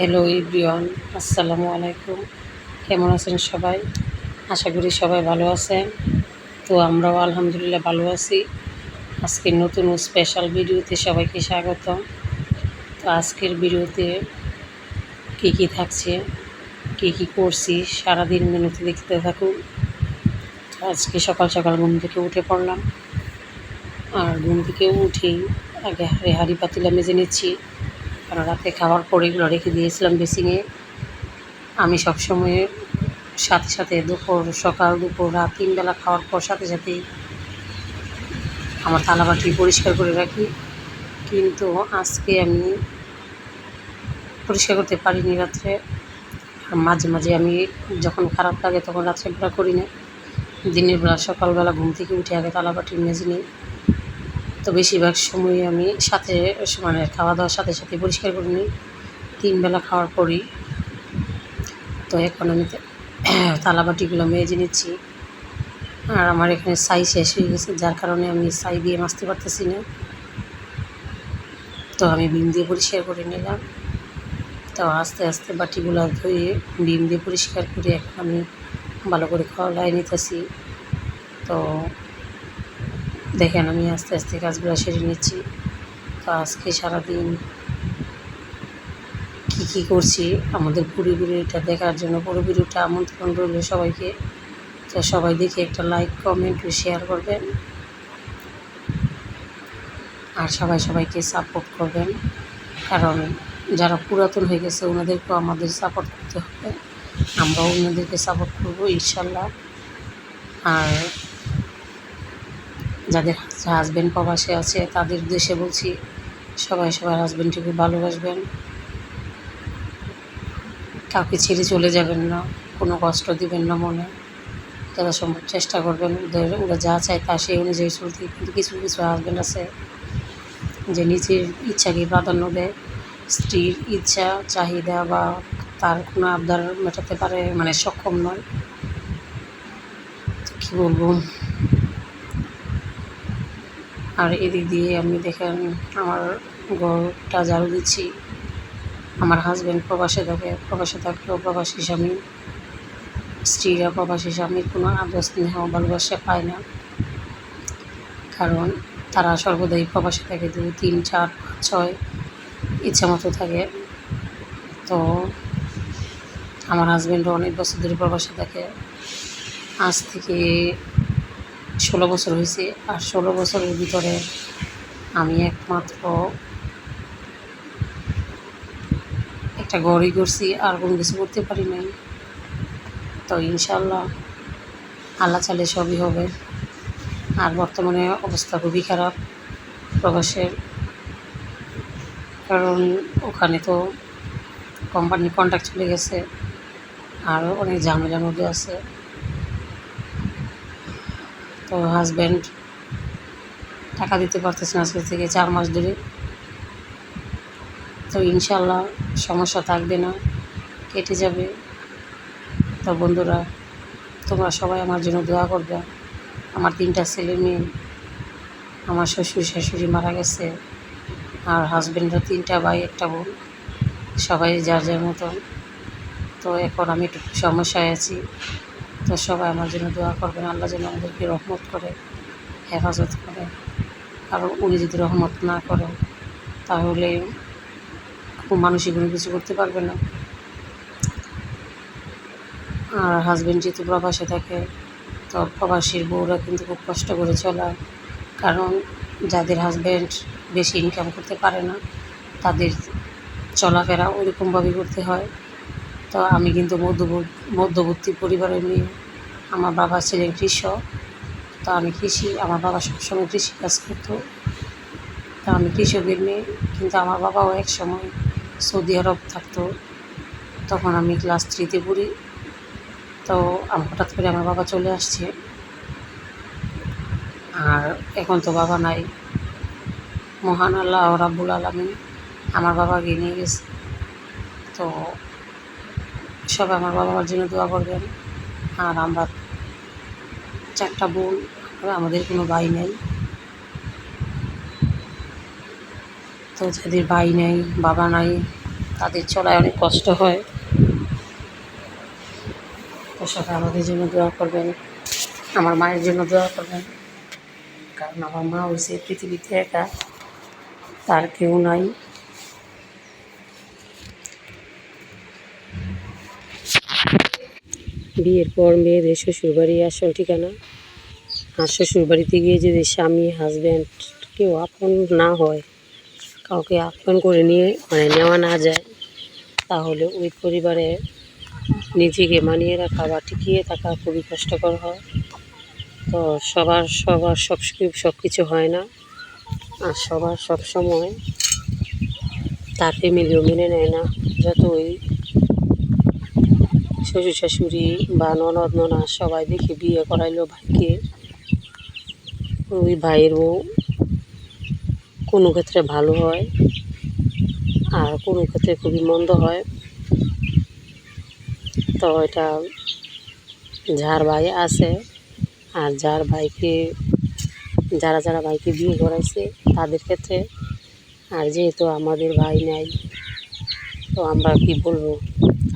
Hello ইব্রিয়ান আসসালামু আলাইকুম কেমন আছেন সবাই? আশা করি সবাই ভালো আছেন। তো আমরাও আলহামদুলিল্লাহ ভালো আছি। আজকের নতুন স্পেশাল ভিডিওতে সবাইকে স্বাগতম। তো আজকের ভিডিওতে কী কী থাকছে, কী কী করছি, সারাদিন মেনুতে দেখতে থাকুন। আজকে সকাল সকাল ঘুম থেকে উঠে পড়লাম। আর ঘুম থেকে উঠেই আগে হাড়ি হাঁড়ি পাতিলা মেজে নিচ্ছি। কারণ রাতে খাওয়ার পরে এগুলো রেখে দিয়েছিলাম বেসিংয়ে আমি সবসময় সাথে সাথে দুপুর, সকাল, দুপুর, রাত তিনবেলা খাওয়ার পর সাথে সাথে আমার থালাবাটি পরিষ্কার করে রাখি। কিন্তু আজকে আমি পরিষ্কার করতে পারিনি রাত্রে। আর মাঝে মাঝে আমি যখন খারাপ লাগে তখন রাত্রেবেলা করি না। দিনের বেলা সকালবেলা ঘুম থেকে উঠে আগে থালাবাটি মেজে নিই। তো বেশিরভাগ সময় আমি সাথে মানে খাওয়া দাওয়ার সাথে সাথে পরিষ্কার করে নিই। তিন বেলা খাওয়ার পরই তো এখন আমি থালাবাটিগুলো মেজে নিচ্ছি। আর আমার এখানে সাই শেষ হয়ে গেছে, যার কারণে আমি সাই দিয়ে মাজতে পারতেছি না। তো আমি বিম দিয়ে পরিষ্কার করে নিলাম। তো আস্তে আস্তে বাটিগুলো ধুয়ে বিম দিয়ে পরিষ্কার করে এখন আমি ভালো করে খাওয়ালাই নিতেছি। তো দেখেন, আমি আস্তে আস্তে কাজগুলো সেরে নিচ্ছি। তো আজকে সারাদিন কী কী করছি, আমাদের পুরো ভিডিওটা দেখার জন্য পুরো ভিডিওটা আমন্ত্রণ রইল সবাইকে। তো সবাই দেখে একটা লাইক কমেন্ট শেয়ার করবেন। আর সবাই সবাইকে সাপোর্ট করবেন। কারণ যারা পুরাতন হয়ে গেছে, ওনাদেরকেও আমাদের সাপোর্ট করতে হবে। আমরাও ওনাদেরকে সাপোর্ট করব, ইনশাল্লাহ। আর যাদের হাজব্যান্ড প্রবাসে আছে, তাদের উদ্দেশ্যে বলছি, সবাই সবার হাজব্যান্ডটিকে ভালোবাসবেন। কাউকে ছেড়ে চলে যাবেন না, কোনো কষ্ট দিবেন না মনে। যারা সম্ভব চেষ্টা করবেন, ওদের, ওরা যা চায় তা সেই অনুযায়ী চলতে। কিন্তু কিছু কিছু হাজব্যান্ড আছে যে নিজের ইচ্ছাকে প্রাধান্য দেয়। স্ত্রীর ইচ্ছা, চাহিদা বা তার কোনো আবদার মেটাতে পারে মানে সক্ষম নয়। কী বলব? আর এদিক দিয়ে আমি দেখেন আমার ঘরটা ঝাড়ু দিচ্ছি। আমার হাজব্যান্ড প্রবাসে থাকে, প্রবাসে থাকলেও প্রবাসী স্বামী, স্ত্রীরা প্রবাসী স্বামীর কোনো আদর স্নেহ, ভালোবাসা পায় না। কারণ তারা সর্বদাই প্রবাসে থাকে দুই, তিন, চার পাঁচ ছয়, ইচ্ছা মতো থাকে। তো আমার হাজব্যান্ডও অনেক বছর ধরে প্রবাসে থাকে। আজ থেকে ষোলো বছর হয়েছে আর ষোলো বছরের ভিতরে আমি একমাত্র একটা ঘরই করছি, আর কোনো কিছু করতে পারি নাই। তো ইনশাল্লাহ আল্লাহ চালে সবই হবে। আর বর্তমানে অবস্থা খুবই খারাপ প্রবাসের। কারণ ওখানে তো কোম্পানির কন্ট্রাক্ট চলে গেছে আর অনেক ঝামেলার মধ্যে আছে। তো হাজব্যান্ড টাকা দিতে পারতেছে না আজকে থেকে চার মাস ধরে। তো ইনশাল্লাহ সমস্যা থাকবে না, কেটে যাবে। তো বন্ধুরা, তোমরা সবাই আমার জন্য দোয়া করবে। আমার তিনটা ছেলে মেয়ে, আমার শ্বশুর শাশুড়ি মারা গেছে আর হাজব্যান্ডের তিনটা ভাই, একটা বোন, সবাই যার যার মতন। তো এখন আমি একটু সমস্যায় আছি। তো সবাই আমার জন্য দোয়া করবেন, আল্লাহ যেন আমাদেরকে রহমত করে, হেফাজত করে। কারণ উনি যদি রহমত না করেন, তাহলে মানুষই কোনো কিছু করতে পারবে না। আর হাজব্যান্ড যেহেতু প্রবাসে থাকে, তো প্রবাসীর বউরা কিন্তু খুব কষ্ট করে চলায় কারণ যাদের হাজব্যান্ড বেশি ইনকাম করতে পারে না, তাদের চলাফেরা ওইরকমভাবে করতে হয়। তো আমি কিন্তু মধ্যবর্তী পরিবারের মেয়ে। আমার বাবা ছিলেন কৃষক, তো আমি কৃষি, আমার বাবা সবসময় কৃষি কাজ করতো। তো আমি কৃষকের মেয়ে, কিন্তু আমার বাবাও এক সময় সৌদি আরব থাকতো। তখন আমি ক্লাস থ্রিতে পড়ি। তো আমি হঠাৎ করে আমার বাবা চলে আসছে। আর এখন তো বাবা নাই। মহান আল্লাহ রাব্বুল আলমিন আমার বাবাকে নিয়ে গেছে। তো সবাই আমার বাবা মার জন্য দোয়া করবেন। আর আমরা চারটা বোন আমাদের কোনো ভাই নেই। তো যাদের ভাই নেই, বাবা নাই, তাদের চলায় অনেক কষ্ট হয়। তো সবাই আমাদের জন্য দোয়া করবেন, আমার মায়ের জন্য দোয়া করবেন, কারণ আমার মা হয়েছে পৃথিবীতে একা, তার কেউ নাই। বিয়ের পর মেয়েদের শ্বশুরবাড়ি আসল ঠিকানা আর শ্বশুরবাড়িতে গিয়ে যদি স্বামী হাজব্যান্ড কেউ আপন না হয়, কাউকে আপন করে নিয়ে মানে নেওয়া না যায়, তাহলে ওই পরিবারে নিজেকে মানিয়ে রাখা বা টিকিয়ে থাকা খুবই কষ্টকর হয়। তো সবার সবার সব সব কিছু হয় না। আর সবার সব সময় তার ফ্যামিলিও মেনে নেয় না। যতই শ্বশুর শাশুড়ি বা ননদ, ননা সবাই দেখে বিয়ে করাইলো ভাইকে ওই ভাইয়ের বউ কোনো ক্ষেত্রে ভালো হয় আর কোনো ক্ষেত্রে খুবই মন্দ হয়। তো এটা যার ভাই আছে আর যার ভাইকে, যারা যারা ভাইকে বিয়ে করাইছে তাদের ক্ষেত্রে, আর যেহেতু আমাদের ভাই নাই, তো আমরা কি বলব?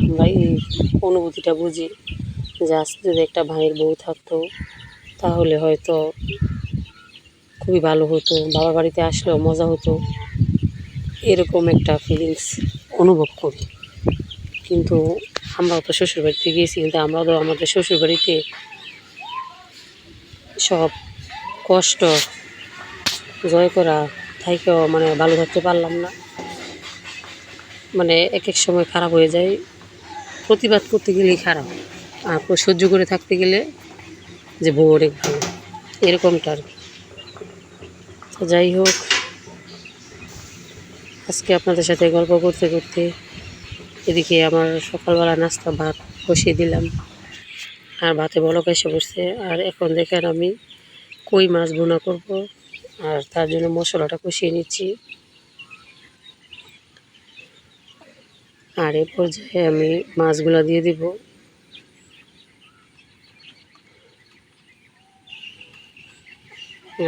আমরা এই অনুভূতিটা বুঝি যে আজকে যদি একটা ভাইয়ের বউ থাকতো তাহলে হয়তো খুবই ভালো হতো বাবার বাড়িতে আসলেও মজা হতো। এরকম একটা ফিলিংস অনুভব করি। কিন্তু আমরাও তো শ্বশুরবাড়িতে গিয়েছি, কিন্তু আমরা তো আমাদের শ্বশুরবাড়িতে সব কষ্ট, জয় করা থাইকেও মানে ভালো থাকতে পারলাম না। মানে এক এক সময় খারাপ হয়ে যায়, প্রতিবাদ করতে গেলেই খারাপ। আর সহ্য করে থাকতে গেলে যে অনেক ভালো এরকমটা আর কি। তো যাই হোক, আজকে আপনাদের সাথে গল্প করতে করতে এদিকে আমার সকালবেলা নাস্তা ভাত বসিয়ে দিলাম। আর ভাতে বলক এসে বসছে। আর এখন দেখেন আমি কই মাছ বোনা করব, আর তার জন্য মশলাটা কষিয়ে নিচ্ছি। আর এ পর্যায়ে আমি মাছগুলো দিয়ে দিব।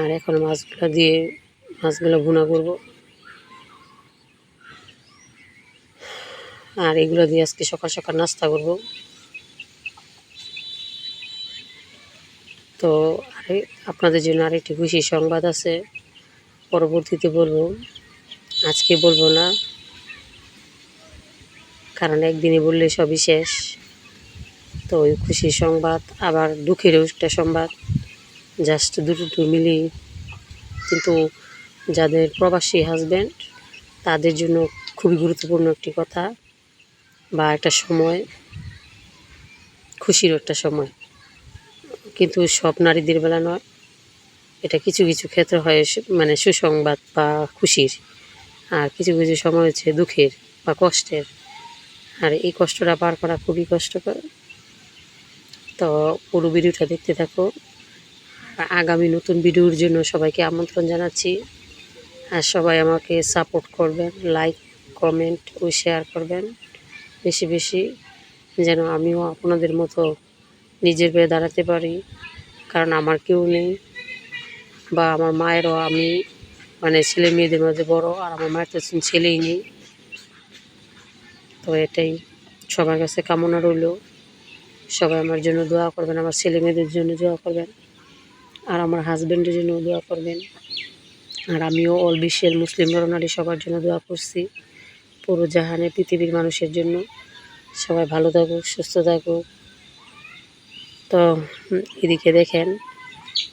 আর এখন মাছগুলো দিয়ে মাছগুলো ভুনা করব। আর এগুলো দিয়ে আজকে সকাল সকাল নাস্তা করব। তো আরে, আপনাদের জন্য আরেকটি খুশি সংবাদ আছে, পরবর্তীতে বলব। আজকে বলব না, কারণ একদিনে বললে সবই শেষ। তো ওই খুশির সংবাদ, আবার দুঃখেরও একটা সংবাদ। জাস্ট দুটো দুটো মিলিয়ে। কিন্তু যাদের প্রবাসী হাজব্যান্ড তাদের জন্য খুবই গুরুত্বপূর্ণ একটি কথা বা একটা সময়। খুশির একটা সময়। কিন্তু সব নারীদের বেলা নয়। এটা কিছু কিছু ক্ষেত্রে হয় মানে সুসংবাদ বা খুশির। আর কিছু কিছু সময় হচ্ছে দুঃখের বা কষ্টের। আর এই কষ্টটা পার করা খুবই কষ্টকর। তো পুরো ভিডিওটা দেখতে থাকো। আগামী নতুন ভিডিওর জন্য সবাইকে আমন্ত্রণ জানাচ্ছি। আর সবাই আমাকে সাপোর্ট করবেন লাইক কমেন্ট ও শেয়ার করবেন। বেশি বেশি যেন আমিও আপনাদের মতো নিজের পেয়ে দাঁড়াতে পারি। কারণ আমার কেউ নেই বা আমার মায়েরও আমি মানে ছেলে মেয়েদের মধ্যে বড় আর আমার মায়ের তো ছেলেই নেই। তো এটাই সবার কাছে কামনা রইল। সবাই আমার জন্য দোয়া করবেন, আমার ছেলে মেয়েদের জন্য দোয়া করবেন। আর আমার হাজব্যান্ডের জন্য দোয়া করবেন। আর আমিও অল বিশ্বের মুসলিম নরনারী সবার জন্য দোয়া করছি। পুরো জাহানে পৃথিবীর মানুষের জন্য। সবাই ভালো থাকুক, সুস্থ থাকুক। তো এদিকে দেখেন,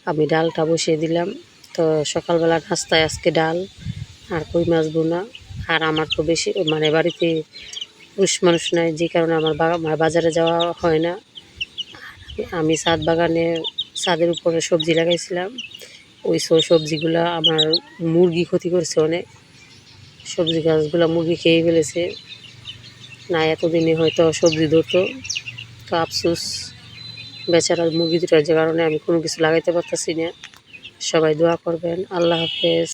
আমি ডালটা বসিয়ে দিলাম। তো, সকালবেলা নাস্তায় আজকে ডাল আর কই মাছ বোনা আর আমার তো বেশি মানে বাড়িতে পুরুষ মানুষ নাই, যে কারণে আমার বাজারে যাওয়া হয় না। আমি ছাদ বাগানে ছাদের উপরে সবজি লাগাইছিলাম। ওই সব সবজিগুলো আমার মুরগি ক্ষতি করছে অনেক। সবজি গাছগুলো মুরগি খেয়ে ফেলেছে। না, এতদিনে হয়তো সবজি ধরতো। তো আফসুস বেচারা মুরগি দুটার যে কারণে আমি কোনো কিছু লাগাইতে পারতেছি না। সবাই দোয়া করবেন। আল্লাহ হাফেজ।